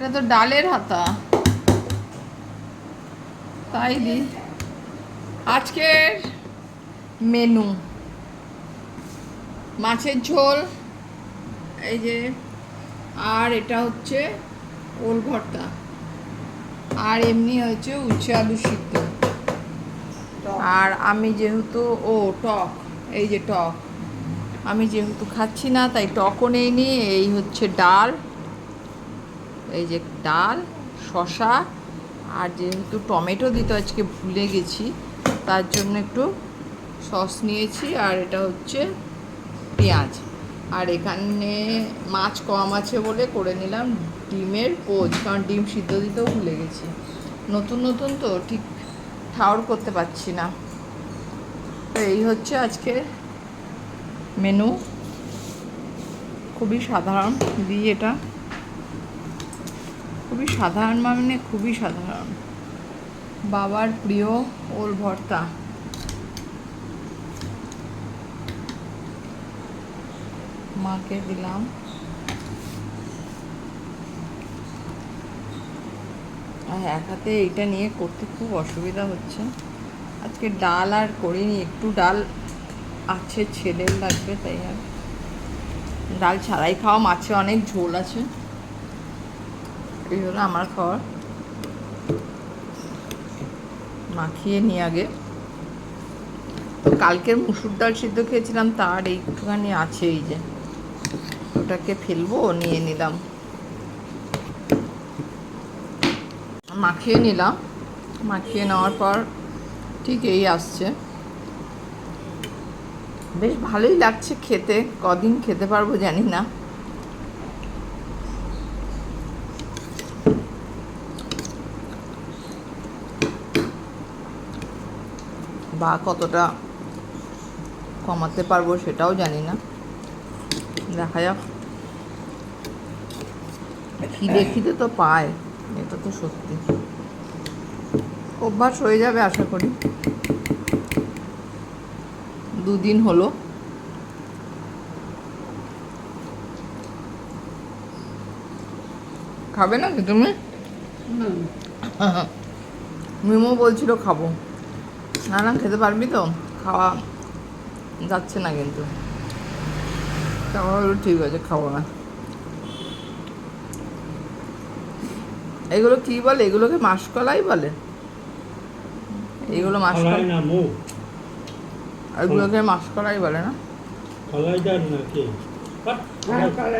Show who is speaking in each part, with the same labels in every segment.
Speaker 1: এটা তো ডালের হাতা। তাই দি। আজকের মেনু। মাছের ঝোল, এই যে, আর এটা হচ্ছে ওল ভর্তা। আর এমনি হচ্ছে উচ্ছে আলু সিদ্ধ। আর আমি যেহেতু, ও, টক, এই যে টক। আমি যেহেতু খাচ্ছি না, তাই টকও নেইনি, এই হচ্ছে ডাল। এই যে ডাল শশা আর যেহেতু টমেটো দিতে আজকে ভুলে গেছি, তার জন্য একটু সস নিয়েছি আর এটা হচ্ছে পেঁয়াজ। আর এখানে মাছ কম আছে বলে করে নিলাম ডিমের পোজ কারণ ডিম সিদ্ধ দিতেও ভুলে গেছি। নতুন নতুন তো ঠিক ঠাউর করতে পারছি না। তো এই হচ্ছে আজকে মেনু খুবই সাধারণ দিই এটা খুবই সাধারণ মানে খুবই সাধারণ। বাবার প্রিয় ওল ভর্তা। মাকে দিলাম। আর এক হাতে এইটা নিয়ে করতে খুব অসুবিধা হচ্ছে। আজকে ডাল আর করিনি, একটু ডাল আছে ছেলের লাগবে, তাই আর। ডাল ছাড়াই খাওয়া, মাছে অনেক ঝোল আছে। এই হলো আমার খাওয়ার মাখিয়ে নি আগে। তো কালকের মুসুর ডাল সিদ্ধ খেয়েছিলাম, তার একটুখানি আছে এই যে। ওটাকে ফেলব, নিয়ে নিলাম। মাখিয়ে নিলাম। মাখিয়ে নেওয়ার পর ঠিক এই আসছে। বেশ ভালোই লাগছে খেতে, কদিন খেতে পারব জানি না। বা কতটা কমাতে পারব সেটাও জানি না। দেখা যাক। খিদে খিদে তো পায় এটা তো সত্যি। অভ্যাস হয়ে যাবে আশা করি। দুদিন হলো। খাবে না কি তুমি মিমো বলছিল খাব। না না খেতে পারবি তো। খাওয়া যাচ্ছে না কিন্তু। বলল, ঠিক আছে খাব না। এগুলো কি বলে? এগুলোকে মাসকলাই বলে। এগুলো মাসকলাই।
Speaker 2: না মুখ
Speaker 1: এগুলোকে মাসকলাই বলে না?
Speaker 2: কলাই। ডাল না? কি কলাই ডাল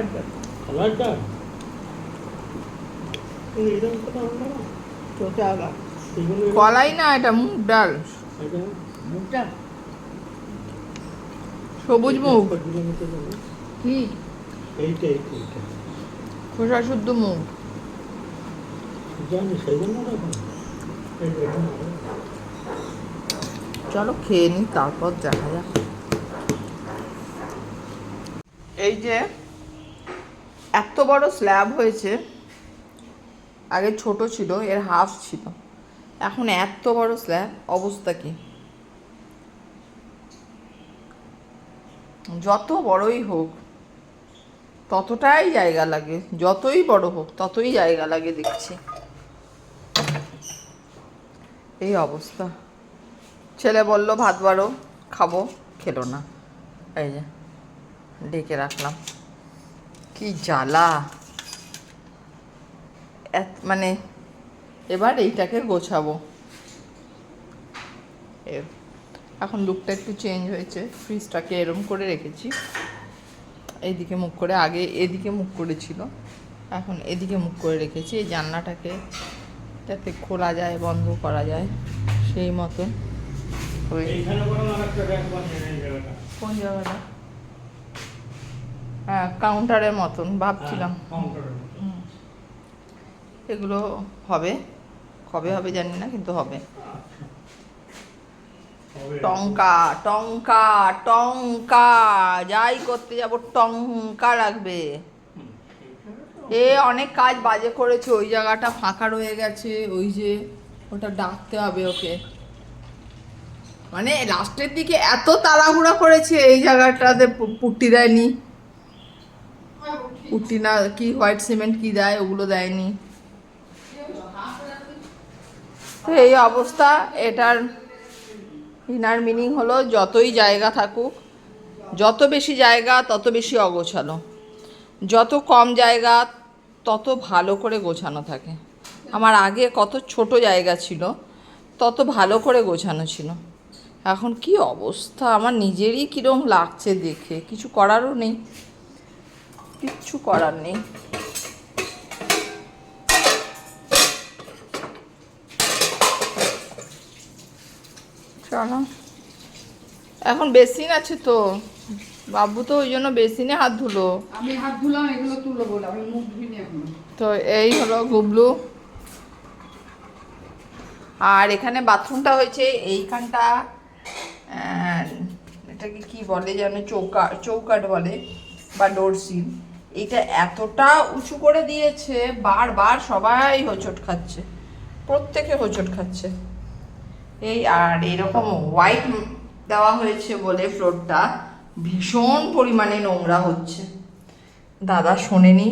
Speaker 1: কলাই এটা মুগ ডাল।
Speaker 3: মুখটা?
Speaker 1: সবুজ? কি?
Speaker 2: এইটা এইটা এইটা।
Speaker 1: খোসা শুদ্ধ
Speaker 2: জানি সেই জন্য দেখুন
Speaker 1: চলো খেয়ে নিই তারপর দেখা যাক। এই যে এত বড় স্ল্যাব হয়েছে আগে ছোট ছিল এর হাফ ছিল। এখন এত বড় স্ল্যাব, অবস্থা কি? যত বড়ই হোক, ততটাই জায়গা লাগে। যতই বড় হোক, ততই জায়গা লাগে দেখছি। এই অবস্থা। ছেলে বলল, ভাত বাড়ো, খাব, খেলো না। এই যে, ডেকে রাখলাম। কি জ্বালা। মানে এবার এইটাকে গোছাবো। এখন লুকটা একটু চেঞ্জ হয়েছে। ফ্রিজটাকে এরম করে রেখেছি। এইদিকে মুখ করে আগে এদিকে মুখ করেছিল। এখন এদিকে মুখ করে রেখেছি। এই জানলাটাকে যাতে খোলা যায় বন্ধ করা যায় সেই মতন। হয়ে কোন জায়গাটা? হ্যাঁ কাউন্টারের মতন ভাবছিলাম।
Speaker 2: হ্যাঁ।
Speaker 1: এগুলো হবে। কবে হবে জানি না কিন্তু হবে। টঙ্কা টঙ্কা টঙ্কা যাই করতে যাব টঙ্কা লাগবে এ অনেক কাজ বাজে করেছে ওই জায়গাটা ফাঁকা রয়ে গেছে ওই যে ওটা ডাকতে হবে ওকে। মানে লাস্টের দিকে এত তাড়াহুড়া করেছে এই জায়গাটাতে পু- পুট্টি দেয়নি। পুট্টি না কি হোয়াইট সিমেন্ট কি দেয় ওগুলো দেয়নি। তো এই অবস্থা। এটার ইনার মিনিং হলো যতই জায়গা থাকুক, যত বেশি জায়গা, তত বেশি অগোছালো। যত কম জায়গা, তত ভালো করে গোছানো থাকে। আমার আগে কত ছোট জায়গা ছিল, তত ভালো করে গোছানো ছিল। এখন কি অবস্থা? আমার নিজেরই কীরকম লাগছে দেখে। কিছু করারও নেই। কিচ্ছু করার নেই। চলো এখন বেসিন আছে তো। বাবু তো ওই জন্য বেসিনে হাত ধুলো।
Speaker 2: আমি হাত ধুলাম এগুলো তুলো বলে আমি মুখ ধুইনি এখন।
Speaker 1: তো এই হলো গুবলু। আর এখানে বাথরুমটা হয়েছে এইখানটা এটাকে কি বলে যেন চৌকা চৌকাট বলে বা ডোরসিল এটা এতটা উঁচু করে দিয়েছে বারবার সবাই হোঁচট খাচ্ছে। প্রত্যেকে হোঁচট খাচ্ছে। এই আর এরকম হোয়াইট দেওয়া হয়েছে বলে ফ্লোরটা ভীষণ পরিমাণে নোংরা হচ্ছে। দাদা শোনেনি।